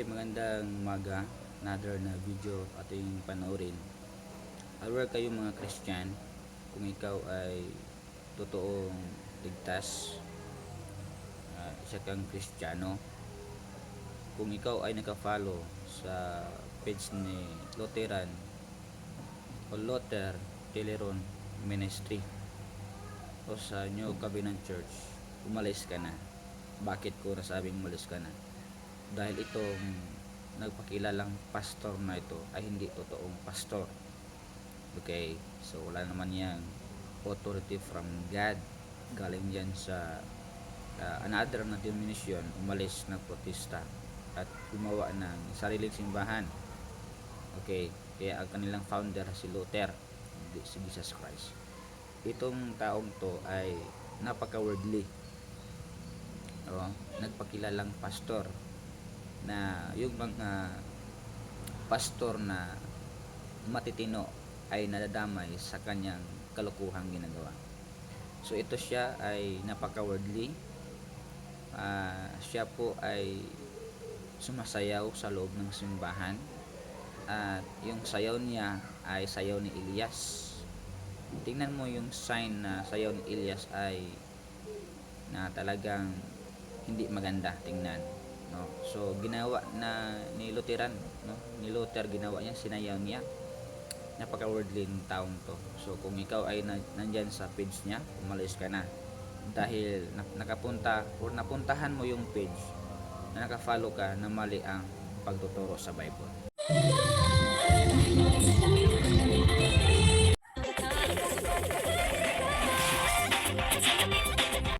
umaga, another na video ating panoorin. Aware kayo mga Christian, kung ikaw ay totoong ligtas, ah, isa kang Kristiyano, kung ikaw ay naka-follow sa page ni Lutheran o Luther Teleron Ministry o sa New Covenant Church, umalis ka na. Bakit ko nasabing umalis ka na? Dahil itong nagpakilalang pastor na ito ay hindi totoong pastor. Okay, so wala naman yang authority from God. Galing yan sa uh, another na denomination, umalis ng protesta at gumawa ng sariling simbahan. Okay, kaya ang kanilang founder si Luther, si Jesus Christ. Itong taong to ay napaka-worldly. Oh, nagpakilalang pastor na yung mga pastor na matitino ay nadadamay sa kanyang kalukuhang ginagawa. So ito siya ay napaka-worldly. Ah, siya po ay sumasayaw sa loob ng simbahan at yung sayaw niya ay sayaw ni Elias. Tingnan mo yung sign na sayaw ni Elias ay na talagang hindi maganda tingnan so ginawa na ni Lutheran no? Ni Luther ginawa niya sinayaw niya. Napaka worldly ng taong to. So kung ikaw ay na, nandyan sa page niya umalis ka na. Dahil na, nakapunta or napuntahan mo yung page na nakafollow ka na mali ang pagtuturo sa Bible